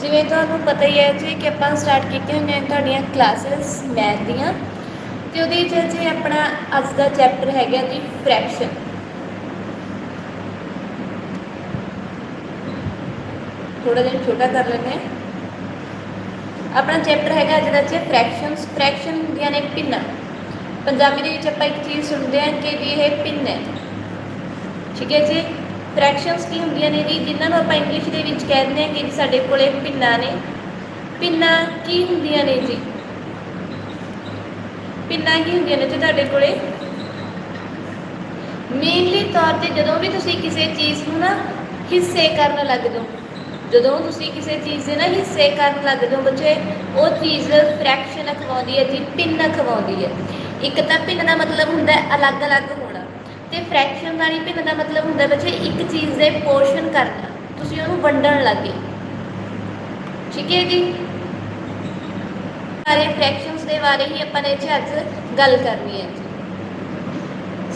ਜਿਵੇਂ ਤੁਹਾਨੂੰ ਪਤਾ ਹੀ ਹੈ ਜੀ ਕਿ ਆਪਾਂ ਸਟਾਰਟ ਕੀਤੀਆਂ ਹੋਈਆਂ ਤੁਹਾਡੀਆਂ ਕਲਾਸਿਸ ਮੈਥ ਦੀਆਂ ਤੇ ਉਹਦੇ ਵਿੱਚ ਜੀ ਆਪਣਾ ਅੱਜ ਦਾ ਚੈਪਟਰ ਹੈਗਾ ਜੀ ਫ੍ਰੈਕਸ਼ਨ ਥੋੜਾ ਜਿਹਾ ਛੋਟਾ ਕਰ ਲੈਂਦੇ ਹਾਂ। ਆਪਣਾ ਚੈਪਟਰ ਹੈਗਾ ਅੱਜ ਦਾ ਜੀ ਫ੍ਰੈਕਸ਼ਨਸ ਫ੍ਰੈਕਸ਼ਨ ਹੁੰਦੀਆਂ ਨੇ ਪਿੰਨਾਂ। ਪੰਜਾਬੀ ਦੇ ਵਿੱਚ ਆਪਾਂ ਇੱਕ ਚੀਜ਼ ਸੁਣਦੇ ਹਾਂ ਕਿ ਵੀ ਇਹ ਪਿੰਨ ਹੈ। ਠੀਕ ਹੈ ਜੀ? ਫ੍ਰੈਕਸ਼ਨਸ ਕੀ ਹੁੰਦੀਆਂ ਨੇ ਜੀ? ਜਿਨ੍ਹਾਂ ਨੂੰ ਆਪਾਂ ਇੰਗਲਿਸ਼ ਦੇ ਵਿੱਚ ਕਹਿ ਦਿੰਦੇ ਹਾਂ ਕਿ ਜੀ ਸਾਡੇ ਕੋਲੇ ਭਿੰਨਾਂ ਨੇ। ਭਿੰਨਾਂ ਕੀ ਹੁੰਦੀਆਂ ਨੇ ਜੀ? ਭਿੰਨਾਂ ਕੀ ਹੁੰਦੀਆਂ ਨੇ ਜੀ ਤੁਹਾਡੇ ਕੋਲੇ? ਮੇਨਲੀ ਤੌਰ ਤੇ ਜਦੋਂ ਵੀ ਤੁਸੀਂ ਕਿਸੇ ਚੀਜ਼ ਨੂੰ ਨਾ ਹਿੱਸੇ ਕਰਨ ਲੱਗ ਜਾਓ, ਜਦੋਂ ਤੁਸੀਂ ਕਿਸੇ ਚੀਜ਼ ਦੇ ਨਾ ਹਿੱਸੇ ਕਰਨ ਲੱਗ ਜਾਓ ਬੱਚੇ, ਉਹ ਚੀਜ਼ ਫ੍ਰੈਕਸ਼ਨ ਅਖਵਾਉਂਦੀ ਹੈ ਜੀ, ਪਿੰਨ ਅਖਵਾਉਂਦੀ ਹੈ। ਇੱਕ ਤਾਂ ਪਿੰਨ ਦਾ ਮਤਲਬ ਹੁੰਦਾ ਅਲੱਗ-ਅਲੱਗ ਤੇ ਫ੍ਰੈਕਸ਼ਨ ਨਹੀਂ ਭਿੰਨ ਦਾ ਮਤਲਬ ਹੁੰਦਾ ਬੱਚੇ ਇੱਕ ਚੀਜ਼ ਦੇ ਪੋਰਸ਼ਨ ਕਰਨਾ। ਤੁਸੀਂ ਉਹਨੂੰ ਵੰਡਣ ਲੱਗੇ। ਠੀਕ ਹੈ ਜੀ? ਸਾਰੇ ਫ੍ਰੈਕਸ਼ਨਸ ਦੇ ਬਾਰੇ ਹੀ ਆਪਾਂ ਨੇ ਇੱਥੇ ਅੱਜ ਗੱਲ ਕਰਨੀ ਹੈ ਜੀ।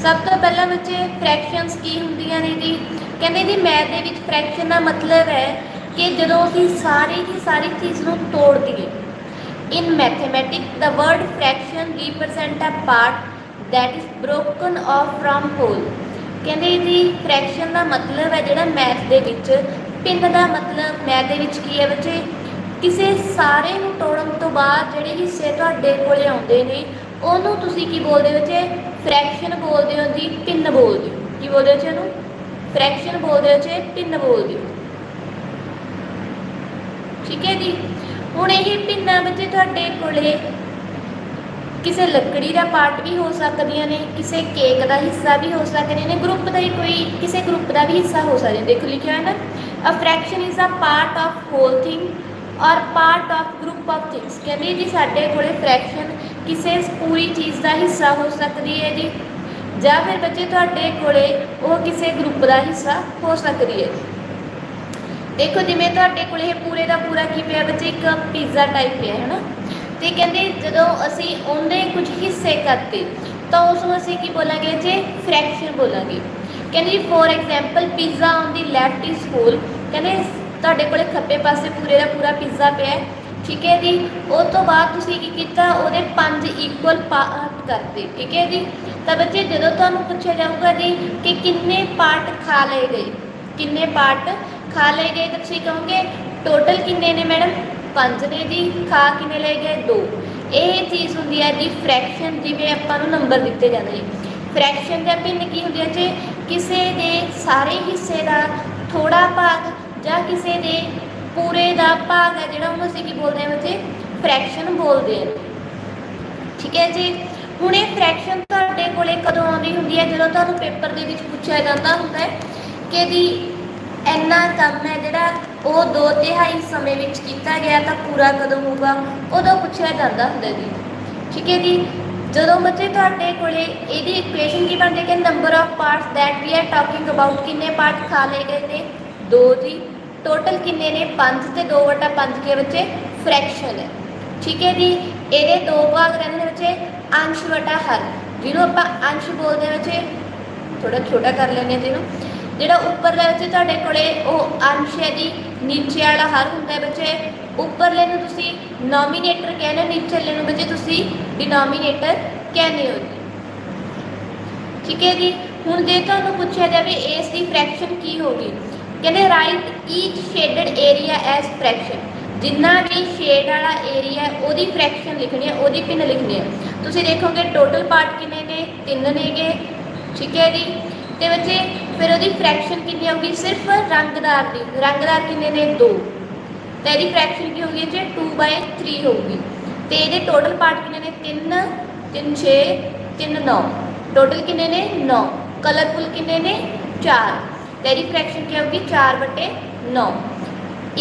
ਸਭ ਤੋਂ ਪਹਿਲਾਂ ਬੱਚੇ ਫ੍ਰੈਕਸ਼ਨਸ ਕੀ ਹੁੰਦੀਆਂ ਨੇ ਜੀ? ਕਹਿੰਦੇ ਜੀ ਮੈਥ ਦੇ ਵਿੱਚ ਫ੍ਰੈਕਸ਼ਨ ਦਾ ਮਤਲਬ ਹੈ ਕਿ ਜਦੋਂ ਅਸੀਂ ਸਾਰੀ ਦੀ ਸਾਰੀ ਚੀਜ਼ ਨੂੰ ਤੋੜ ਦਈਏ। In mathematic the word fraction represent a part that is broken off from whole. ਕਹਿੰਦੇ ਜੀ ਫ੍ਰੈਕਸ਼ਨ ਦਾ ਮਤਲਬ ਹੈ ਜਿਹੜਾ ਮੈਥ ਦੇ ਵਿੱਚ, ਪਿੰਨ ਦਾ ਮਤਲਬ ਮੈਥ ਦੇ ਵਿੱਚ ਕੀ ਹੈ ਬੱਚੇ? ਕਿਸੇ ਸਾਰੇ ਨੂੰ ਤੋੜਨ ਤੋਂ ਬਾਅਦ ਜਿਹੜੇ ਹਿੱਸੇ ਤੁਹਾਡੇ ਕੋਲੇ ਆਉਂਦੇ ਨੇ, ਉਹਨੂੰ ਤੁਸੀਂ ਕੀ ਬੋਲਦੇ ਹੋ ਬੱਚੇ? ਫ੍ਰੈਕਸ਼ਨ ਬੋਲਦੇ ਹੋ ਜੀ, ਪਿੰਨ ਬੋਲਦੇ ਹੋ। ਕੀ ਬੋਲਦੇ ਹੋ ਜੀ ਉਹਨੂੰ? ਫ੍ਰੈਕਸ਼ਨ ਬੋਲਦੇ ਹੋ ਜੀ ਪਿੰਨ ਬੋਲਦੇ ਹੋ। ਠੀਕ ਹੈ ਜੀ? ਹੁਣ ਇਹ ਪਿੰਨਾਂ ਬੱਚੇ ਤੁਹਾਡੇ ਕੋਲੇ ਕਿਸੇ ਲੱਕੜੀ ਦਾ ਪਾਰਟ ਵੀ ਹੋ ਸਕਦੀਆਂ ਨੇ, ਕਿਸੇ ਕੇਕ ਦਾ ਹਿੱਸਾ ਵੀ ਹੋ ਸਕਦੇ ਨੇ ਗਰੁੱਪ ਦਾ ਹੀ ਕੋਈ, ਕਿਸੇ ਗਰੁੱਪ ਦਾ ਵੀ ਹਿੱਸਾ ਹੋ ਸਕਦੇ। ਦੇਖੋ ਲਿਖਿਆ ਹੈ ਨਾ a fraction is a part of whole thing or part of group of things ਕਹਿੰਦੇ ਜੀ ਸਾਡੇ ਕੋਲੇ ਫ੍ਰੈਕਸ਼ਨ ਕਿਸੇ ਪੂਰੀ ਚੀਜ਼ ਦਾ ਹਿੱਸਾ ਹੋ ਸਕਦੀ ਹੈ ਜੀ। ਜਾਂ ਫਿਰ ਬੱਚੇ ਤੁਹਾਡੇ ਕੋਲੇ ਉਹ ਕਿਸੇ ਗਰੁੱਪ ਦਾ ਹਿੱਸਾ ਹੋ ਸਕਦੀ ਹੈ। ਦੇਖੋ ਜਿਵੇਂ ਤੁਹਾਡੇ ਕੋਲੇ ਇਹ ਪੂਰੇ ਦਾ ਪੂਰਾ ਕੀ ਪਿਆ ਬੱਚੇ? ਇੱਕ ਪੀਜ਼ਾ ਟਾਈਪ ਪਿਆ, ਹੈ ਨਾ? ਤੇ ਕਹਿੰਦੇ ਜਦੋਂ ਅਸੀਂ ਉਹਦੇ ਕੁਝ ਹਿੱਸੇ ਕਰਤੇ, ਤਾਂ ਉਸ ਨੂੰ ਅਸੀਂ ਕੀ ਬੋਲਾਂਗੇ? ਜੀ ਫ੍ਰੈਕਸ਼ਨ ਬੋਲਾਂਗੇ। ਕਹਿੰਦੇ ਜੀ for example pizza on the left is whole ਕਹਿੰਦੇ, ਤੁਹਾਡੇ ਕੋਲੇ ਖੱਬੇ ਪਾਸੇ ਪੂਰੇ ਦਾ ਪੂਰਾ ਪੀਜ਼ਾ ਪਿਆ ਹੈ। ਠੀਕ ਹੈ ਜੀ? ਉਹ ਤੋਂ ਬਾਅਦ ਤੁਸੀਂ ਕੀ ਕੀਤਾ? ਉਹਦੇ ਪੰਜ ਇਕੁਅਲ ਪਾਰਟ ਕਰਤੇ। ਠੀਕ ਹੈ ਜੀ? ਤਾਂ ਬੱਚੇ, ਜਦੋਂ ਤੁਹਾਨੂੰ ਪੁੱਛਿਆ ਜਾਊਗਾ ਜੀ ਕਿ ਕਿੰਨੇ ਪਾਰਟ ਖਾ ਲਏ ਗਏ, ਕਿੰਨੇ ਪਾਰਟ ਖਾ ਲਏ ਗਏ, ਤਾਂ ਤੁਸੀਂ ਕਹੋਗੇ ਟੋਟਲ ਕਿੰਨੇ ਨੇ ਮੈਡਮ? ਪੰਜ ਨੇ ਜੀ, ਖਾ ਕਿੰਨੇ ਲਏ ਗਏ? ਦੋ। ਇਹ ਚੀਜ਼ ਹੁੰਦੀ ਹੈ ਜੀ ਫ੍ਰੈਕਸ਼ਨ ਜਿਵੇਂ ਆਪਾਂ ਨੂੰ ਨੰਬਰ ਦਿੱਤੇ ਜਾਂਦੇ ਨੇ। ਫ੍ਰੈਕਸ਼ਨ ਦਾ ਭਿੰਨ ਕੀ ਹੁੰਦੀ ਹੈ ਜੀ? ਕਿਸੇ ਦੇ ਸਾਰੇ ਹਿੱਸੇ ਦਾ ਥੋੜਾ ਭਾਗ ਜਾਂ ਕਿਸੇ ਦੇ ਪੂਰੇ ਦਾ ਭਾਗ ਹੈ, ਜਿਹੜਾ ਉਹਨੂੰ ਅਸੀਂ ਕੀ ਬੋਲਦੇ ਹਾਂ ਬੱਚੇ ਫ੍ਰੈਕਸ਼ਨ ਬੋਲਦੇ ਹਾਂ ਠੀਕ ਹੈ ਜੀ? ਹੁਣ ਇਹ ਫ੍ਰੈਕਸ਼ਨ ਤੁਹਾਡੇ ਕੋਲੇ ਕਦੋਂ ਆਉਂਦੀ ਹੁੰਦੀ ਹੈ? ਜਦੋਂ ਤੁਹਾਨੂੰ ਪੇਪਰ ਦੇ ਵਿੱਚ ਪੁੱਛਿਆ ਜਾਂਦਾ ਹੁੰਦਾ ਹੈ ਕਿ ਦੀ ਇੰਨਾ ਕੰਮ ਹੈ ਉਹ ਦੋ ਤਿਹਾਈ ਸਮੇਂ ਵਿੱਚ ਕੀਤਾ ਗਿਆ ਤਾਂ ਪੂਰਾ ਕਦੋਂ ਹੋਊਗਾ? ਉਦੋਂ ਪੁੱਛਿਆ ਜਾਂਦਾ ਹੁੰਦਾ ਜੀ। ਠੀਕ ਹੈ ਜੀ। ਜਦੋਂ ਬੱਚੇ ਤੁਹਾਡੇ ਕੋਲੇ ਇਹਦੀ ਇਕੁਏਸ਼ਨ ਕੀ ਬਣਦੀ ਹੈ ਕਿ number of parts that we are talking about ਕਿੰਨੇ ਪਾਰਟ ਖਾ ਲਏ ਗਏ ਨੇ? ਦੋ ਜੀ। ਟੋਟਲ ਕਿੰਨੇ ਨੇ? 5 ਤੇ 2 ਵਟਾ 5 ਕੇ ਬੱਚੇ? ਫ੍ਰੈਕਸ਼ਨ ਹੈ। ਠੀਕ ਹੈ ਜੀ। ਇਹਦੇ ਦੋ ਭਾਗ ਰਹਿੰਦੇ ਨੇ ਬੱਚੇ। ਅੰਸ਼ ਵਟਾ ਹਰ। ਜਿਹਨੂੰ ਆਪਾਂ ਅੰਸ਼ ਬੋਲਦੇ ਹਾਂ ਬੱਚੇ ਥੋੜਾ ਛੋਟਾ ਕਰ ਲੈਂਦੇ ਹਾਂ ਜਿਹਨੂੰ। ਜਿਹੜਾ ਉੱਪਰਲਾ ਬੱਚੇ ਤੁਹਾਡੇ ਕੋਲੇ, ਉਹ ਅੰਸ਼ ਹੈ ਜੀ, ਨੀਚੇ ਵਾਲਾ ਹਰ ਹੁੰਦਾ ਹੈ ਬੱਚੇ। ਉੱਪਰਲੇ ਨੂੰ ਤੁਸੀਂ ਨੋਮੀਨੇਟਰ ਕਹਿੰਦੇ ਹੋ ਨੀਚੇਲੇ ਨੂੰ ਬੱਚੇ ਤੁਸੀਂ ਡਿਨੋਮੀਨੇਟਰ ਕਹਿੰਦੇ ਹੋ ਜੀ। ਠੀਕ ਹੈ ਜੀ? ਹੁਣ ਜੇ ਤੁਹਾਨੂੰ ਪੁੱਛਿਆ ਜਾਵੇ, ਇਸ ਦੀ ਫ੍ਰੈਕਸ਼ਨ ਕੀ ਹੋਗੀ ਕਹਿੰਦੇ right each shaded area as fraction ਜਿੰਨਾ ਵੀ ਸ਼ੇਡ ਵਾਲਾ ਏਰੀਆ ਉਹਦੀ ਫ੍ਰੈਕਸ਼ਨ ਲਿਖਣੀ ਹੈ, ਉਹਦੀ ਪਿੰਨ ਲਿਖਣੀ ਹੈ। ਤੁਸੀਂ ਦੇਖੋਗੇ ਟੋਟਲ ਪਾਰਟ ਕਿੰਨੇ ਨੇ? ਤਿੰਨ ਨੇਗੇ। ਠੀਕ ਹੈ ਜੀ? ਤੇ ਬੱਚੇ ਫਿਰ ਉਹਦੀ ਫ੍ਰੈਕਸ਼ਨ ਕਿੰਨੀ ਹੋਗੀ ਸਿਰਫ ਰੰਗਦਾਰ ਦੀ। ਰੰਗਦਾਰ ਕਿੰਨੇ ਨੇ? 2 ਤੇ ਇਹਦੀ ਫ੍ਰੈਕਸ਼ਨ ਕੀ ਹੋਗੀ ਜੇ 2/3 ਹੋਗੀ ਤੇ ਇਹਦੇ ਟੋਟਲ ਪਾਰਟ ਕਿੰਨੇ ਨੇ? 3 3 6 3 9 ਟੋਟਲ ਕਿੰਨੇ ਨੇ? 9 ਕਲਰਫੁਲ ਕਿੰਨੇ ਨੇ? 4 ਤੇ ਇਹਦੀ ਫ੍ਰੈਕਸ਼ਨ ਕੀ ਹੋਗੀ 4/9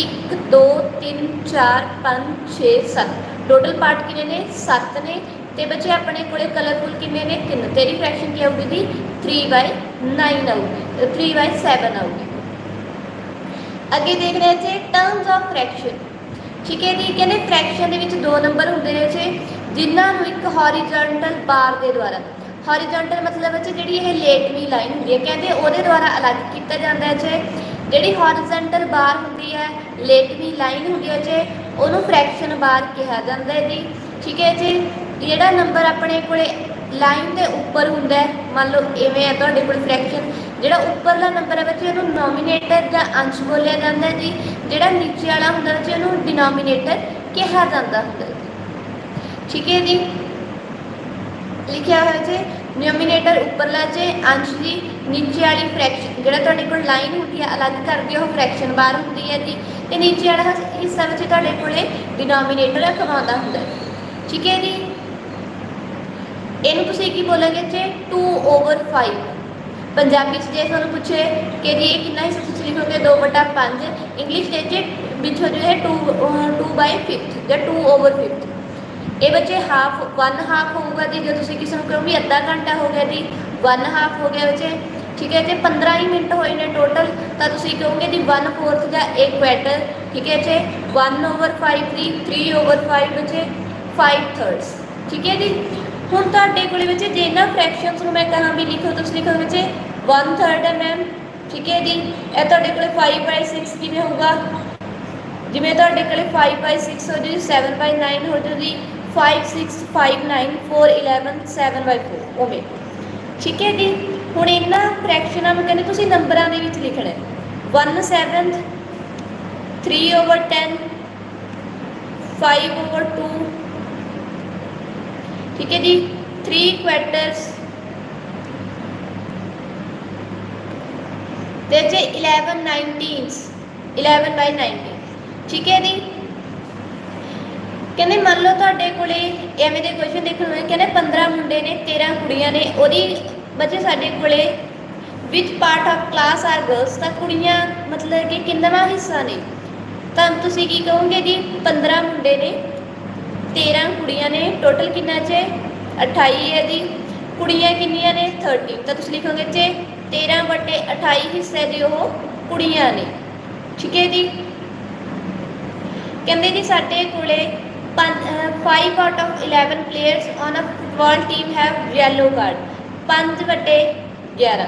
1 2 3 4 5 6 7 ਟੋਟਲ ਪਾਰਟ ਕਿੰਨੇ ਨੇ? 7 ਨੇ। ਤੇ ਬੱਚੇ ਆਪਣੇ ਕੋਲੇ ਕਲਰਫੁਲ ਕਿੰਨੇ ਨੇ? 3 ਤੇਰੀ ਫ੍ਰੈਕਸ਼ਨ ਕੀ ਹੋਊਗੀ ਦੀ 3/3 9 ਆਊਗੀ 3 ਬਾਈ 7 ਆਊਗੀ ਅੱਗੇ ਦੇਖ ਰਹੇ ਜੀ ਟਰਮਸ ਆਫ ਫ੍ਰੈਕਸ਼ਨ ਠੀਕ ਹੈ ਜੀ, ਕਹਿੰਦੇ ਫ੍ਰੈਕਸ਼ਨ ਦੇ ਵਿੱਚ ਦੋ ਨੰਬਰ ਹੁੰਦੇ ਨੇ ਜੀ, ਜਿਨ੍ਹਾਂ ਨੂੰ ਇੱਕ ਹੌਰੀਜ਼ੌਂਟਲ ਬਾਰ ਦੇ ਦੁਆਰਾ। ਹੌਰੀਜ਼ੌਂਟਲ ਮਤਲਬ ਹੈ ਜਿਹੜੀ ਇਹ ਲੇਟਵੀਂ ਲਾਈਨ ਹੁੰਦੀ ਹੈ, ਕਹਿੰਦੇ ਉਹਦੇ ਦੁਆਰਾ ਅਲੱਗ ਕੀਤਾ ਜਾਂਦਾ ਹੈ ਜੀ। ਜਿਹੜੀ ਹੌਰੀਜ਼ੌਂਟਲ ਬਾਰ ਹੁੰਦੀ ਹੈ ਲੇਟਵੀਂ ਲਾਈਨ ਹੁੰਦੀ ਹੈ ਜੀ, ਉਹਨੂੰ ਫ੍ਰੈਕਸ਼ਨ ਬਾਰ ਕਿਹਾ ਜਾਂਦਾ ਹੈ ਜੀ। ਠੀਕ ਹੈ ਜੀ, ਜਿਹੜਾ ਨੰਬਰ ਆਪਣੇ ਕੋਲੇ ਲਾਈਨ ਦੇ ਉੱਪਰ ਹੁੰਦਾ ਹੈ। ਮੰਨ ਲਓ ਇਵੇਂ ਹੈ ਤੁਹਾਡੇ ਕੋਲ ਫ੍ਰੈਕਸ਼ਨ ਜਿਹੜਾ ਉੱਪਰਲਾ ਨੰਬਰ ਹੈ ਬੱਚੇ, ਉਹਨੂੰ ਨੋਮੀਨੇਟਰ ਜਾਂ ਅੰਸ਼ ਬੋਲਿਆ ਜਾਂਦਾ ਹੈ ਜੀ। ਜਿਹੜਾ ਨੀਚੇ ਵਾਲਾ ਹੁੰਦਾ ਬੱਚੇ, ਉਹਨੂੰ ਡਿਨੋਮੀਨੇਟਰ ਕਿਹਾ ਜਾਂਦਾ ਹੁੰਦਾ ਹੈ ਠੀਕ ਹੈ ਜੀ? ਲਿਖਿਆ ਹੋਇਆ ਜੀ ਨੋਮੀਨੇਟਰ ਉੱਪਰਲਾ ਜੇ ਅੰਸ਼ ਦੀ ਨੀਚੇ ਵਾਲੀ ਫ੍ਰੈਕਸ਼ਨ ਜਿਹੜਾ ਤੁਹਾਡੇ ਕੋਲ ਲਾਈਨ ਹੁੰਦੀ ਹੈ, ਅਲੱਗ ਕਰਕੇ ਉਹ ਫ੍ਰੈਕਸ਼ਨ ਬਾਹਰ ਹੁੰਦੀ ਹੈ ਜੀ। ਤੇ ਨੀਚੇ ਵਾਲਾ ਹਿੱਸ- ਹਿੱਸਾ ਵਿੱਚ ਤੁਹਾਡੇ ਕੋਲੇ ਡਿਨੋਮੀਨੇਟਰ ਰਖਵਾਉਂਦਾ ਹੁੰਦਾ ਠੀਕ ਹੈ ਜੀ? ਇਹਨੂੰ ਤੁਸੀਂ ਕੀ ਬੋਲੋਗੇ ਜੇ 2 ਓਵਰ 5 ਪੰਜਾਬੀ ਚ ਜੇ ਤੁਹਾਨੂੰ ਪੁੱਛੇ ਕਿ ਜੀ ਇਹ ਕਿੰਨਾ ਹਿੱਸਾ ਤੁਸੀਂ ਲਿਖੋਗੇ? 2 ਬਟਾ 5 ਇੰਗਲਿਸ਼ ਦੇ ਜੇ ਵਿੱਚ ਹੋ ਜਾਏ 2 2 ਬਾਈ 5 ਜਾਂ 2 ਓਵਰ 5 ਇਹ ਬੱਚੇ ਹਾਫ 1 ਹਾਫ ਹੋਊਗਾ ਜੀ, ਜੇ ਤੁਸੀਂ ਕਿਸੇ ਨੂੰ ਕਹੋ ਵੀ ਅੱਧਾ ਘੰਟਾ ਹੋ ਗਿਆ ਜੀ 1 ਹਾਫ ਹੋ ਗਿਆ ਬੱਚੇ। ਠੀਕ ਹੈ, ਜੇ 15 ਹੀ ਮਿੰਟ ਹੋਏ ਨੇ ਟੋਟਲ ਤਾਂ ਤੁਸੀਂ ਕਹੋਗੇ ਜੀ 1 ਫੋਰਥ ਜਾਂ 1 ਕੁਆਟਰ ਠੀਕ ਹੈ ਜੇ 1 ਓਵਰ 5 ਦੀ 3 ਓਵਰ 5 ਬੱਚੇ 5 ਥਰਡਸ ਠੀਕ ਹੈ ਜੀ? ਹੁਣ ਤੁਹਾਡੇ ਕੋਲੇ ਬੱਚੇ ਜੇ ਇਹਨਾਂ ਫ੍ਰੈਕਸ਼ਨਸ ਨੂੰ ਮੈਂ ਕਹਾਂ ਵੀ ਲਿਖੋ, ਤੁਸੀਂ ਲਿਖੋ ਬੱਚੇ। 1 ਥਰਡ ਹੈ ਮੈਮ ਠੀਕ ਹੈ ਜੀ? ਇਹ ਤੁਹਾਡੇ ਕੋਲੇ 5 ਬਾਈ 6 ਕਿਵੇਂ ਹੋਊਗਾ? ਜਿਵੇਂ ਤੁਹਾਡੇ ਕੋਲੇ 5 ਬਾਈ 6 ਹੋ ਜੂ 7 ਬਾਈ 9 ਹੋ ਜੂ ਜੀ। 5 6 5 9 4 11 7 ਬਾਈ 4 ਉਵੇਂ। ਠੀਕ ਹੈ ਜੀ? ਹੁਣ ਇਹਨਾਂ ਫ੍ਰੈਕਸ਼ਨਾਂ ਨੂੰ ਕਹਿੰਦੇ ਤੁਸੀਂ ਨੰਬਰਾਂ ਦੇ ਵਿੱਚ ਲਿਖਣਾ ਹੈ। 1 7 3 ਓਵਰ 10 5 ਓਵਰ 2 ਠੀਕ ਹੈ ਜੀ? 3 ਕੁਆਟਰਸ ਤੇ ਜੇ 11 19s 11 ਬਾਈ 19 ਠੀਕ ਹੈ ਜੀ? ਕਹਿੰਦੇ ਮੰਨ ਲਓ ਤੁਹਾਡੇ ਕੋਲੇ ਐਵੇਂ ਦੇ ਕੁਐਸਚਨ ਦੇਖਣ ਨੂੰ ਕਹਿੰਦੇ 15 ਮੁੰਡੇ ਨੇ 13 ਕੁੜੀਆਂ ਨੇ, ਉਹਦੀ ਬੱਚੇ ਸਾਡੇ ਕੋਲੇ ਵਿਚ part of class are girls ਤਾਂ ਕੁੜੀਆਂ ਮਤਲਬ ਕਿ ਕਿੰਨਾ ਹਿੱਸਾ ਨੇ? ਤਾਂ ਤੁਸੀਂ ਕੀ ਕਹੋਗੇ ਜੀ? 15 ਮੁੰਡੇ ਨੇ 13 ਕੁੜੀਆਂ ਨੇ ਟੋਟਲ ਕਿੰਨਾ ਚ? 28 ਹੈ ਜੀ। ਕੁੜੀਆਂ ਕਿੰਨੀਆਂ ਨੇ? 30 ਤਾਂ ਤੁਸੀਂ ਲਿਖੋਗੇ ਜੇ 13 ਬਟੇ 28 ਹਿੱਸੇ ਦੀ ਉਹ ਕੁੜੀਆਂ ਨੇ। ਠੀਕ ਹੈ ਜੀ? ਕਹਿੰਦੇ ਜੀ ਸਾਡੇ ਕੋਲੇ 5 out of 11 players on a football team have yellow card 5 ਵਟੇ 11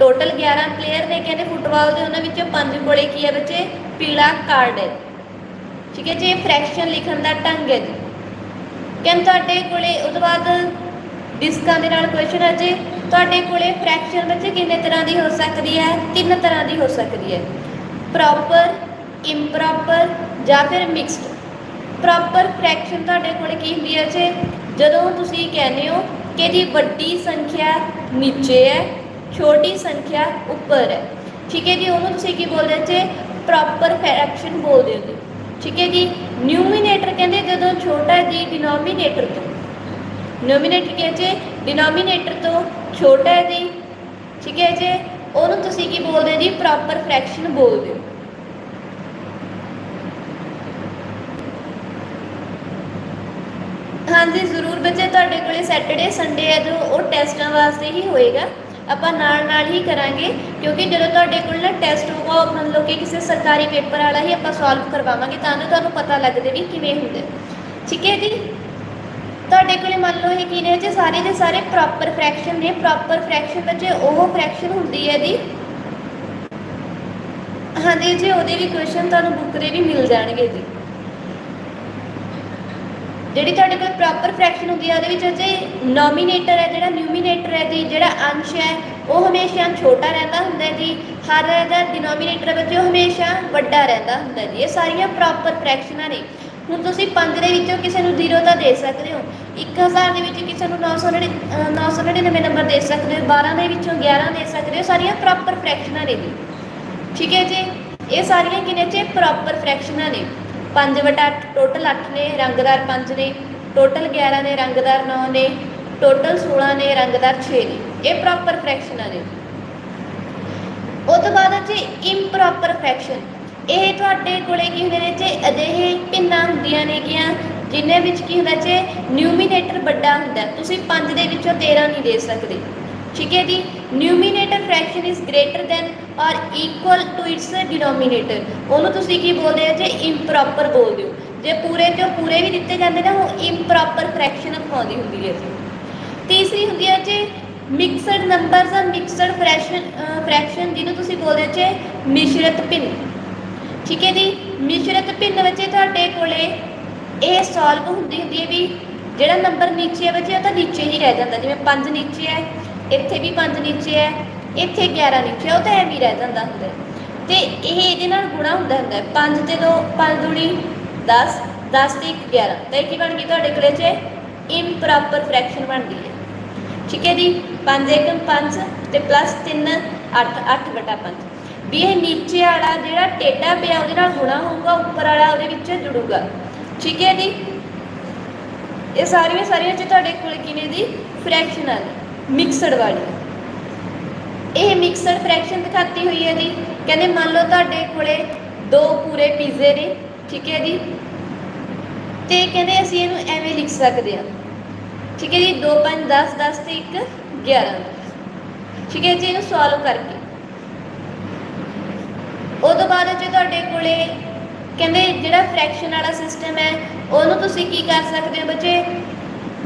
ਟੋਟਲ 11 ਪਲੇਅਰ ਨੇ ਕਹਿੰਦੇ ਫੁੱਟਬਾਲ ਦੇ ਉਹਨਾਂ ਵਿੱਚੋਂ ਪੰਜ ਕੋਲੇ ਕੀ ਹੈ ਬੱਚੇ? ਪੀਲਾ ਕਾਰਡ ਹੈ। ਠੀਕ ਹੈ ਜੀ, ਇਹ ਫ੍ਰੈਕਸ਼ਨ ਲਿਖਣ ਦਾ ਢੰਗ ਹੈ ਜੀ। ਕਹਿੰਦੇ ਤੁਹਾਡੇ ਕੋਲੇ ਉਸ ਤੋਂ ਬਾਅਦ ਡਿਸਕਾਂ ਦੇ ਨਾਲ ਕੁਐਸਚਨ ਹੈ ਜੀ, ਤੁਹਾਡੇ ਕੋਲੇ ਫ੍ਰੈਕਸ਼ਨ ਵਿੱਚ ਕਿੰਨੇ ਤਰ੍ਹਾਂ ਦੀ ਹੋ ਸਕਦੀ ਹੈ? ਤਿੰਨ ਤਰ੍ਹਾਂ ਦੀ ਹੋ ਸਕਦੀ ਹੈ। ਪ੍ਰੋਪਰ ਇੰਪ੍ਰੋਪਰ ਜਾਂ ਫਿਰ ਮਿਕਸਡ ਪ੍ਰੋਪਰ ਫ੍ਰੈਕਸ਼ਨ ਤੁਹਾਡੇ ਕੋਲੇ ਕੀ ਹੁੰਦੀ ਹੈ ਜੀ? ਜਦੋਂ ਤੁਸੀਂ ਕਹਿੰਦੇ ਹੋ ਕਿ ਜੀ ਵੱਡੀ ਸੰਖਿਆ ਨੀਚੇ ਹੈ, ਛੋਟੀ ਸੰਖਿਆ ਉੱਪਰ ਹੈ। ਠੀਕ ਹੈ ਜੀ, ਉਹਨੂੰ ਤੁਸੀਂ ਕੀ ਬੋਲਦੇ ਹੋ ਜੀ? ਪ੍ਰੋਪਰ ਫ੍ਰੈਕਸ਼ਨ ਬੋਲਦੇ ਹੋ ਜੀ। ਠੀਕ ਹੈ ਜੀ ਨਿਊਮੀਨੇਟਰ ਕਹਿੰਦੇ ਜਦੋਂ ਛੋਟਾ ਜੀ ਡਿਨੋਮੀਨੇਟਰ ਤੋਂ। ਨੋਮੀਨੇਟਰ ਕੀ ਡਿਨੋਮੀਨੇਟਰ ਤੋਂ ਛੋਟਾ ਹੈ ਜੀ ਠੀਕ ਹੈ ਜੀ, ਉਹਨੂੰ ਤੁਸੀਂ ਕੀ ਬੋਲਦੇ ਜੀ? ਪ੍ਰੋਪਰ ਫ੍ਰੈਕਸ਼ਨ ਬੋਲਦੇ ਹੋ। ਹਾਂਜੀ, ਜ਼ਰੂਰ ਬੱਚੇ, ਤੁਹਾਡੇ ਕੋਲੇ ਸੈਟਰਡੇ ਸੰਡੇ ਹੈ ਜੋ ਉਹ ਟੈਸਟਾਂ ਵਾਸਤੇ ਹੀ ਹੋਏਗਾ। ਆਪਾਂ ਨਾਲ ਨਾਲ ਹੀ ਕਰਾਂਗੇ, ਕਿਉਂਕਿ ਜਦੋਂ ਤੁਹਾਡੇ ਕੋਲ ਨਾ ਟੈਸਟ ਹੋਊਗਾ, ਉਹ ਮੰਨ ਲਓ ਕਿ ਕਿਸੇ ਸਰਕਾਰੀ ਪੇਪਰ ਵਾਲਾ ਹੀ ਆਪਾਂ ਸੋਲਵ ਕਰਵਾਵਾਂਗੇ, ਤਾਂ ਜੋ ਤੁਹਾਨੂੰ ਪਤਾ ਲੱਗਦੇ ਵੀ ਕਿਵੇਂ ਹੁੰਦਾ। ਠੀਕ ਹੈ ਜੀ? ਤੁਹਾਡੇ ਕੋਲੇ ਮੰਨ ਲਓ ਇਹ ਕੀ ਨੇ ਜੀ? ਸਾਰੇ ਦੇ ਸਾਰੇ ਪ੍ਰੋਪਰ ਫ੍ਰੈਕਸ਼ਨ ਨੇ ਪ੍ਰੋਪਰ ਫ੍ਰੈਕਸ਼ਨ ਵਿੱਚ ਉਹ ਫ੍ਰੈਕਸ਼ਨ ਹੁੰਦੀ ਹੈ ਜੀ, ਹਾਂਜੀ ਜੀ, ਉਹਦੇ ਵੀ ਕੁਐਸਚਨ ਤੁਹਾਨੂੰ ਬੁੱਕ ਦੇ ਵੀ ਮਿਲ ਜਾਣਗੇ ਜੀ। ਜਿਹੜੀ ਤੁਹਾਡੇ ਕੋਲ ਪ੍ਰੋਪਰ ਫ੍ਰੈਕਸ਼ਨ ਹੁੰਦੀ ਹੈ ਉਹਦੇ ਵਿੱਚ ਜੇ ਨੋਮੀਨੇਟਰ ਹੈ, ਜਿਹੜਾ ਨਿਊਮੀਨੇਟਰ ਹੈ ਜੀ, ਜਿਹੜਾ ਅੰਸ਼ ਹੈ, ਉਹ ਹਮੇਸ਼ਾ ਛੋਟਾ ਰਹਿੰਦਾ ਹੁੰਦਾ ਜੀ। ਹਰ ਦਾ ਡਿਨੋਮੀਨੇਟਰ ਵਿੱਚ ਉਹ ਹਮੇਸ਼ਾ ਵੱਡਾ ਰਹਿੰਦਾ ਹੁੰਦਾ ਜੀ। ਇਹ ਸਾਰੀਆਂ ਪ੍ਰੋਪਰ ਫ੍ਰੈਕਸ਼ਨਾਂ ਨੇ। ਹੁਣ ਤੁਸੀਂ 5 ਦੇ ਵਿੱਚੋਂ ਕਿਸੇ ਨੂੰ 0 ਤਾਂ ਦੇ ਸਕਦੇ ਹੋ। 1000 ਦੇ ਵਿੱਚ ਕਿਸੇ ਨੂੰ 999 999 ਨੰਬਰ ਦੇ ਸਕਦੇ ਹੋ। 12 ਦੇ ਵਿੱਚੋਂ 11 ਦੇ ਸਕਦੇ ਹੋ। ਸਾਰੀਆਂ ਪ੍ਰੋਪਰ ਫ੍ਰੈਕਸ਼ਨਾਂ ਨੇ ਜੀ। ਠੀਕ ਹੈ ਜੀ? ਇਹ ਸਾਰੀਆਂ ਕਿਨੇ ਚ? ਪ੍ਰੋਪਰ ਫ੍ਰੈਕਸ਼ਨਾਂ ਨੇ। 5 ਵਟਾ ਟੋਟਲ 8 ਨੇ, ਰੰਗਦਾਰ 5 ਨੇ, ਟੋਟਲ 11 ਨੇ, ਰੰਗਦਾਰ 9 ਨੇ, ਟੋਟਲ 16 ਨੇ, ਰੰਗਦਾਰ 6 ਨੇ। ਇਹ ਪ੍ਰੋਪਰ ਫ੍ਰੈਕਸ਼ਨਾਂ ਨੇ ਉਹ ਤੋਂ ਬਾਅਦ ਜੀ ਇੰਪਰੋਪਰ ਫ੍ਰੈਕਸ਼ਨ ਇਹ ਤੁਹਾਡੇ ਕੋਲੇ ਕੀ ਹੁੰਦੇ ਨੇ ਜੀ? ਅਜਿਹੇ ਭਿੰਨਾਂ ਹੁੰਦੀਆਂ ਨੇਗੀਆਂ, ਜਿਨ੍ਹਾਂ ਵਿੱਚ ਕੀ ਹੁੰਦਾ ਜੀ? ਨਿਊਮੀਨੇਟਰ ਵੱਡਾ ਹੁੰਦਾ। ਤੁਸੀਂ 5 ਦੇ ਵਿੱਚੋਂ 13 ਨਹੀਂ ਦੇ ਸਕਦੇ। ਠੀਕ ਹੈ ਜੀ? Numerator fraction is greater than or equal to its denominator ਉਹਨੂੰ ਤੁਸੀਂ ਕੀ ਬੋਲਦੇ ਹੋ ਜੇ ਇੰਪ੍ਰੋਪਰ ਬੋਲਦੇ ਹੋ। ਜੇ ਪੂਰੇ ਤੇ ਪੂਰੇ ਵੀ ਦਿੱਤੇ ਜਾਂਦੇ ਨੇ, ਉਹ ਇੰਪ੍ਰੋਪਰ ਫ੍ਰੈਕਸ਼ਨ ਅਖਾਉਂਦੀ ਹੁੰਦੀ ਹੈ ਜੀ ਤੀਸਰੀ ਹੁੰਦੀ ਹੈ ਜੇ ਮਿਕਸਡ ਨੰਬਰਸ ਆ ਮਿਕਸਡ ਫ੍ਰੈਕਸ਼ਨ ਫ੍ਰੈਕਸ਼ਨ ਜਿਹਨੂੰ ਤੁਸੀਂ ਬੋਲਦੇ ਹੋ, ਜੇ ਮਿਸ਼ਰਤ ਭਿੰਨ। ਠੀਕ ਹੈ ਜੀ? ਮਿਸ਼ਰਤ ਭਿੰਨ ਵਿੱਚ ਤੁਹਾਡੇ ਕੋਲੇ ਇਹ ਸੋਲਵ ਹੁੰਦੀ ਹੁੰਦੀ ਹੈ ਵੀ ਜਿਹੜਾ ਨੰਬਰ ਨੀਚੇ ਹੈ ਬੱਚੇ, ਉਹ ਤਾਂ ਨੀਚੇ ਹੀ ਰਹਿ ਜਾਂਦਾ। ਜਿਵੇਂ 5 ਨੀਚੇ ਹੈ, ਇੱਥੇ ਵੀ 5 ਨੀਚੇ ਹੈ ਇੱਥੇ 11 ਨੀਚੇ ਉਹ ਤਾਂ ਐਵੇਂ ਹੀ ਰਹਿ ਜਾਂਦਾ ਹੁੰਦਾ ਹੈ। ਤੇ ਇਹ ਇਹਦੇ ਨਾਲ ਗੁਣਾ ਹੁੰਦਾ ਹੁੰਦਾ 5 ਤੇ 2 5 ਦੂਣੀ 10 10 ਤੇ 1 11 ਤਾਂ ਇਹ ਕੀ ਬਣ ਗਈ ਤੁਹਾਡੇ ਕੋਲੇ ਚ ਇੰਪ੍ਰੋਪਰ ਫ੍ਰੈਕਸ਼ਨ ਬਣਦੀ ਹੈ। ਠੀਕ ਹੈ ਜੀ? 5 ਏਕਮ 5 ਤੇ ਪਲੱਸ 3 8 8 ਬਟਾ 5 ਵੀ ਇਹ ਨੀਚੇ ਵਾਲਾ ਜਿਹੜਾ ਟੇਢਾ ਪਿਆ, ਉਹਦੇ ਨਾਲ ਗੁਣਾ ਹੋਊਗਾ, ਉੱਪਰ ਵਾਲਾ ਉਹਦੇ ਵਿੱਚ ਜੁੜੂਗਾ। ਠੀਕ ਹੈ ਜੀ? ਇਹ ਸਾਰੀਆਂ ਸਾਰੀਆਂ ਚ ਤੁਹਾਡੇ ਕੋਲ ਕਿਨੇ ਦੀ? ਫ੍ਰੈਕਸ਼ਨ ਆ ਮਿਕਸਡ ਵਾਲੀ। ਇਹ ਮਿਕਸਡ ਫ੍ਰੈਕਸ਼ਨ ਦਿਖਾਤੀ ਹੋਈ ਹੈ ਜੀ। ਕਹਿੰਦੇ ਮੰਨ ਲਓ ਤੁਹਾਡੇ ਕੋਲੇ ਦੋ ਪੂਰੇ ਪੀਜ਼ੇ ਨੇ, ਠੀਕ ਹੈ ਜੀ। ਤੇ ਕਹਿੰਦੇ ਅਸੀਂ ਇਹਨੂੰ ਐਵੇਂ ਲਿਖ ਸਕਦੇ ਹਾਂ। ਠੀਕ ਹੈ ਜੀ 2 5 10 10 ਤੇ 1 11 ਠੀਕ ਹੈ ਜੀ, ਇਹਨੂੰ ਸੋਲਵ ਕਰਕੇ। ਉਹ ਤੋਂ ਬਾਅਦ ਜੇ ਤੁਹਾਡੇ ਕੋਲੇ ਕਹਿੰਦੇ ਜਿਹੜਾ ਫ੍ਰੈਕਸ਼ਨ ਵਾਲਾ ਸਿਸਟਮ ਹੈ, ਉਹਨੂੰ ਤੁਸੀਂ ਕੀ ਕਰ ਸਕਦੇ ਹੋ ਬੱਚੇ?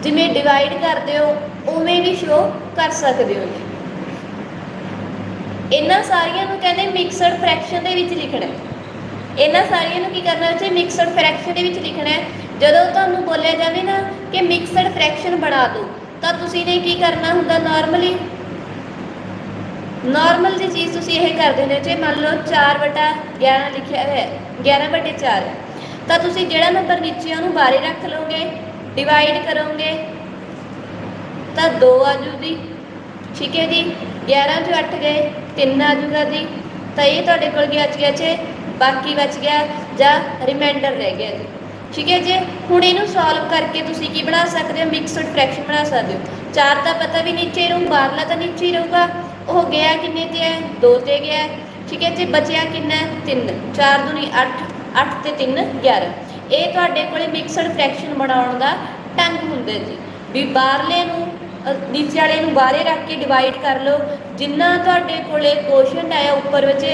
ਜਿਵੇਂ ਡਿਵਾਈਡ ਕਰਦੇ ਹੋ, ਉਵੇਂ ਵੀ ਸ਼ੋ ਕਰ ਸਕਦੇ ਹੋ ਜੀ। ਇਹਨਾਂ ਸਾਰੀਆਂ ਨੂੰ ਕਹਿੰਦੇ ਮਿਕਸਡ ਫ੍ਰੈਕਸ਼ਨ ਦੇ ਵਿੱਚ ਲਿਖਣਾ ਹੈ। ਇਹਨਾਂ ਸਾਰੀਆਂ ਨੂੰ ਕੀ ਕਰਨਾ ਹੈ? ਮਿਕਸਡ ਫ੍ਰੈਕਸ਼ਨ ਦੇ ਵਿੱਚ ਲਿਖਣਾ ਹੈ। ਜਦੋਂ ਤੁਹਾਨੂੰ ਬੋਲਿਆ ਜਾਵੇ ਨਾ ਕਿ ਮਿਕਸਡ ਫ੍ਰੈਕਸ਼ਨ ਬਣਾ ਦਿਓ, ਤਾਂ ਤੁਸੀਂ ਨੇ ਕੀ ਕਰਨਾ ਹੁੰਦਾ ਨਾਰਮਲੀ ਨਾਰਮਲ ਦੀ ਚੀਜ਼ ਤੁਸੀਂ ਇਹ ਕਰਦੇ ਹੁੰਦੇ ਜੇ ਮੰਨ ਲਓ 4 ਬਟਾ 11 ਲਿਖਿਆ ਹੋਇਆ ਹੈ 11 ਬਟੇ 4 ਤਾਂ ਤੁਸੀਂ ਜਿਹੜਾ ਨੰਬਰ ਨੀਚੇ ਉਹਨੂੰ ਬਾਹਰੇ ਰੱਖ ਲਓਗੇ ਡਿਵਾਈਡ ਕਰੋਗੇ, ਤਾਂ 2 ਆ ਜੂਗੀ। ਠੀਕ ਹੈ ਜੀ? 11 ਚੋਂ 8 ਗਏ 3 ਆ ਜੂਗਾ ਜੀ। ਤਾਂ ਇਹ ਤੁਹਾਡੇ ਕੋਲ ਗਿਆ ਚ ਗਿਆ ਚ ਬਾਕੀ ਬਚ ਗਿਆ ਜਾਂ ਰਿਮਾਈਂਡਰ ਰਹਿ ਗਿਆ ਜੀ। ਠੀਕ ਹੈ ਜੀ? ਹੁਣ ਇਹਨੂੰ ਸੋਲਵ ਕਰਕੇ ਤੁਸੀਂ ਕੀ ਬਣਾ ਸਕਦੇ ਹੋ? ਮਿਕਸਡ ਫ੍ਰੈਕਸ਼ਨ ਬਣਾ ਸਕਦੇ ਹੋ। ਚਾਰ ਦਾ ਪਤਾ ਵੀ ਨੀਚੇ ਰਹੂ, ਬਾਹਰਲਾ ਤਾਂ ਨੀਚੇ ਹੀ ਰਹੂਗਾ। ਉਹ ਗਿਆ ਕਿੰਨੇ ਤੇ ਹੈ? 2 ਤੇ ਗਿਆ। ਠੀਕ ਹੈ ਜੀ? ਬਚਿਆ ਕਿੰਨਾ 3 4 ਦੁਨੀ 8 8 ਤੇ 3 11 ਇਹ ਤੁਹਾਡੇ ਕੋਲੇ ਮਿਕਸਡ ਫ੍ਰੈਕਸ਼ਨ ਬਣਾਉਣ ਦਾ ਢੰਗ ਹੁੰਦਾ ਜੀ। ਵੀ ਬਾਹਰਲੇ ਨੂੰ ਨੀਚੇ ਵਾਲੇ ਨੂੰ ਬਾਹਰੇ ਰੱਖ ਕੇ ਡਿਵਾਈਡ ਕਰ ਲਓ। ਜਿੰਨਾ ਤੁਹਾਡੇ ਕੋਲੇ ਕੋਸ਼ੈਂਟ ਆਇਆ ਉੱਪਰ ਵਿੱਚ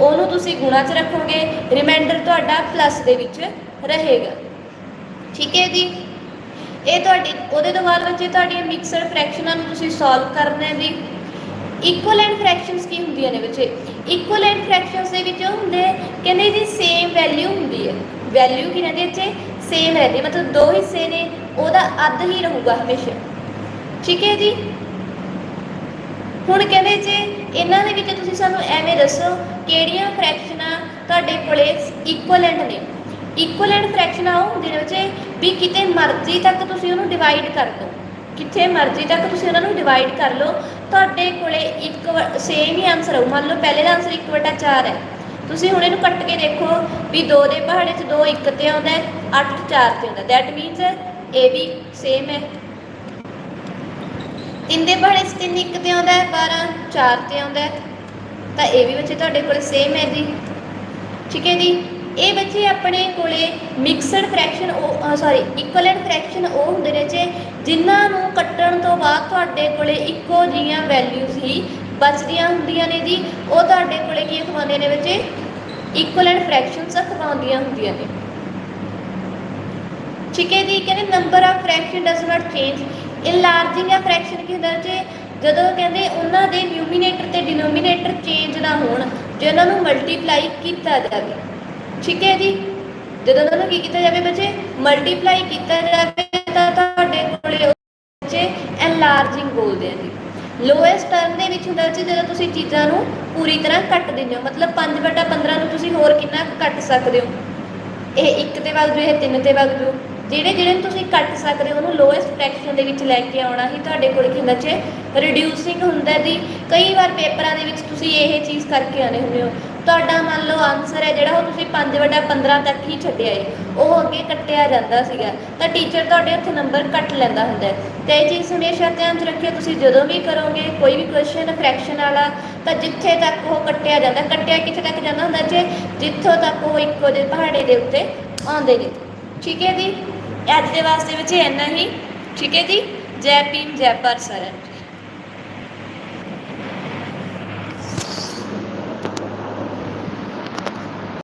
ਉਹਨੂੰ ਤੁਸੀਂ ਗੁਣਾ 'ਚ ਰੱਖੋਗੇ। ਰਿਮਾਈਂਡਰ ਤੁਹਾਡਾ ਪਲੱਸ ਦੇ ਵਿੱਚ ਰਹੇਗਾ। ਠੀਕ ਹੈ ਜੀ? ਇਹ ਤੁਹਾਡੀ, ਉਹਦੇ ਤੋਂ ਬਾਅਦ ਬੱਚੇ, ਤੁਹਾਡੀਆਂ ਮਿਕਸਡ ਫ੍ਰੈਕਸ਼ਨਾਂ ਨੂੰ ਤੁਸੀਂ ਸੋਲਵ ਕਰਨਾ ਹੈ ਜੀ। ਇਕੁਅਲੈਂਟ ਫ੍ਰੈਕਸ਼ਨਸ ਕੀ ਹੁੰਦੀਆਂ ਨੇ ਬੱਚੇ? ਇਕੁਅਲੈਂਟ ਫ੍ਰੈਕਸ਼ਨਸ ਦੇ ਵਿੱਚ ਉਹ ਹੁੰਦੇ ਕਹਿੰਦੇ ਜੀ ਸੇਮ ਵੈਲਿਊ ਹੁੰਦੀ ਹੈ। ਵੈਲਿਊ ਕੀ ਰਹਿੰਦੀ ਹੈ ਇੱਥੇ? ਸੇਮ ਰਹਿੰਦੀ ਹੈ। ਮਤਲਬ ਦੋ ਹਿੱਸੇ ਨੇ, ਉਹਦਾ ਅੱਧ ਹੀ ਰਹੂਗਾ ਹਮੇਸ਼ਾ। ਠੀਕ ਹੈ ਜੀ? ਹੁਣ ਕਹਿੰਦੇ ਜੇ ਇਹਨਾਂ ਦੇ ਵਿੱਚ ਤੁਸੀਂ ਸਾਨੂੰ ਐਵੇਂ ਦੱਸੋ ਕਿਹੜੀਆਂ ਫ੍ਰੈਕਸ਼ਨਾਂ ਤੁਹਾਡੇ ਕੋਲੇ ਇਕੁਅਲੈਂਟ ਨੇ? ਇਕੁਅਲੈਂਟ ਫ੍ਰੈਕਸ਼ਨਾਂ ਉਹ ਹੁੰਦੀਆਂ ਨੇ ਬੱਚੇ ਵੀ ਕਿਤੇ ਮਰਜ਼ੀ ਤੱਕ ਤੁਸੀਂ ਉਹਨੂੰ ਡਿਵਾਈਡ ਕਰ ਦਿਓ ਕਿੱਥੇ ਮਰਜ਼ੀ ਤੱਕ ਤੁਸੀਂ ਉਹਨਾਂ ਨੂੰ ਡਿਵਾਈਡ ਕਰ ਲਓ। ਤੁਹਾਡੇ ਕੋਲੇ ਇੱਕ ਸੇਮ ਹੀ ਆਨਸਰ ਆਊ। ਮੰਨ ਲਓ ਪਹਿਲੇ ਦਾ ਆਨਸਰ 1/4 ਹੈ। ਤੁਸੀਂ ਹੁਣ ਇਹਨੂੰ ਕੱਟ ਕੇ ਦੇਖੋ ਵੀ 2 ਦੇ ਪਹਾੜੇ 'ਚ 2 1 ਤੇ ਆਉਂਦਾ ਹੈ 8 4 ਤੇ ਆਉਂਦਾ ਦੈਟ ਮੀਨਸ ਇਹ ਵੀ ਸੇਮ ਹੈ। ਤਿੰਨ ਦੇ ਪਹਾੜੇ 'ਚ 3 1 ਤੇ ਆਉਂਦਾ ਹੈ 12 4 ਤੇ ਆਉਂਦਾ ਹੈ। ਤਾਂ ਇਹ ਵੀ ਬੱਚੇ ਤੁਹਾਡੇ ਕੋਲ ਸੇਮ ਹੈ ਜੀ। ਠੀਕ ਹੈ ਜੀ? ਇਹ ਬੱਚੇ ਆਪਣੇ ਕੋਲੇ ਮਿਕਸਡ ਫ੍ਰੈਕਸ਼ਨ ਉਹ ਸੌਰੀ ਇਕੁਅਲੈਂਟ ਫ੍ਰੈਕਸ਼ਨ ਉਹ ਹੁੰਦੇ ਨੇ ਜੇ ਜਿਨ੍ਹਾਂ ਨੂੰ ਕੱਟਣ ਤੋਂ ਬਾਅਦ ਤੁਹਾਡੇ ਕੋਲੇ ਇੱਕੋ ਜੀਆਂ ਵੈਲਿਊਜ਼ ਹੀ ਬਚਦੀਆਂ ਹੁੰਦੀਆਂ ਨੇ ਜੀ। ਉਹ ਤੁਹਾਡੇ ਕੋਲੇ ਕੀ ਖਵਾਉਂਦੇ ਨੇ ਬੱਚੇ? ਇਕੁਅਲੈਂਟ ਫ੍ਰੈਕਸ਼ਨਸ ਖਵਾਉਂਦੀਆਂ ਹੁੰਦੀਆਂ ਨੇ। ਠੀਕ ਹੈ ਜੀ? ਕਹਿੰਦੇ number of fraction does not change enlarging a fraction ਕੀ ਹੁੰਦਾ ਜੇ ਜਦੋਂ ਕਹਿੰਦੇ ਉਹਨਾਂ ਦੇ ਨਿਊਮੀਨੇਟਰ ਤੇ ਡਿਨੋਮੀਨੇਟਰ ਚੇਂਜ ਨਾ ਹੋਣ, ਜੇ ਉਹਨਾਂ ਨੂੰ ਮਲਟੀਪਲਾਈ ਕੀਤਾ ਜਾਵੇ। ਠੀਕ ਹੈ ਜੀ? ਜਦੋਂ ਉਹਨਾਂ ਨੂੰ ਕੀ ਕੀਤਾ ਜਾਵੇ ਬੱਚੇ? ਮਲਟੀਪਲਾਈ ਕੀਤਾ ਜਾਵੇ ਤਾਂ ਤੁਹਾਡੇ ਕੋਲੇ ਬੱਚੇ ਐਨਲਾਰਜਿੰਗ ਬੋਲਦੇ ਆ ਜੀ। ਲੋਐਸਟ ਟਰਮ ਦੇ ਵਿੱਚ ਹੁੰਦਾ ਜੀ, ਜਦੋਂ ਤੁਸੀਂ ਚੀਜ਼ਾਂ ਨੂੰ ਪੂਰੀ ਤਰ੍ਹਾਂ ਕੱਟ ਦਿੰਦੇ ਹੋ। ਮਤਲਬ 5/15 ਨੂੰ ਤੁਸੀਂ ਹੋਰ ਕਿੰਨਾ ਕੁ ਕੱਟ ਸਕਦੇ ਹੋ? ਇਹ 1 ਤੇ ਵਗ ਜੂ ਇਹ 3 ਤੇ ਵਗ ਜੂ ਜਿਹੜੇ ਜਿਹੜੇ ਨੂੰ ਤੁਸੀਂ ਕੱਟ ਸਕਦੇ ਹੋ, ਉਹਨੂੰ ਲੋਐਸਟ ਫ੍ਰੈਕਸ਼ਨ ਦੇ ਵਿੱਚ ਲੈ ਕੇ ਆਉਣਾ ਹੀ ਤੁਹਾਡੇ ਕੋਲ ਕੀ ਹੁੰਦਾ ਚ ਰਿਡਿਊਸਿੰਗ ਹੁੰਦਾ ਦੀ ਕਈ ਵਾਰ ਪੇਪਰਾਂ ਦੇ ਵਿੱਚ ਤੁਸੀਂ ਇਹ ਚੀਜ਼ ਕਰਕੇ ਆਨੇ ਹੁੰਦੇ ਹੋ। ਤੁਹਾਡਾ ਮੰਨ ਲਓ ਆਨਸਰ ਹੈ ਜਿਹੜਾ ਉਹ ਤੁਸੀਂ 5/15 ਤੱਕ ਹੀ ਛੱਡਿਆ ਏ ਉਹ ਅੱਗੇ ਕੱਟਿਆ ਜਾਂਦਾ ਸੀਗਾ। ਤਾਂ ਟੀਚਰ ਤੁਹਾਡੇ ਉੱਥੇ ਨੰਬਰ ਕੱਟ ਲੈਂਦਾ ਹੁੰਦਾ ਹੈ। ਤੇ ਇਹ ਚੀਜ਼ ਹਮੇਸ਼ਾ ਧਿਆਨ 'ਚ ਰੱਖਿਓ, ਤੁਸੀਂ ਜਦੋਂ ਵੀ ਕਰੋਗੇ, ਕੋਈ ਵੀ ਕੁਐਸਚਨ ਫ੍ਰੈਕਸ਼ਨ ਵਾਲਾ, ਤਾਂ ਜਿੱਥੇ ਤੱਕ ਉਹ ਕੱਟਿਆ ਜਾਂਦਾ, ਕੱਟਿਆ ਕਿੱਥੇ ਤੱਕ ਜਾਂਦਾ ਹੁੰਦਾ ਜੇ? ਜਿੱਥੋਂ ਤੱਕ ਉਹ ਇੱਕੋ ਜਿਹੇ ਪਹਾੜੇ ਦੇ ਉੱਤੇ ਆਉਂਦੇ ਨੇ। ਠੀਕ ਹੈ ਜੀ? ਅੱਜ ਦੇ ਵਾਸਤੇ ਵਿੱਚ ਇੰਨਾ ਹੀ। ਠੀਕ ਹੈ ਜੀ? ਜੈ ਭੀਮ ਜੈ ਭਾਰਤ ਸਾਰਿਆਂ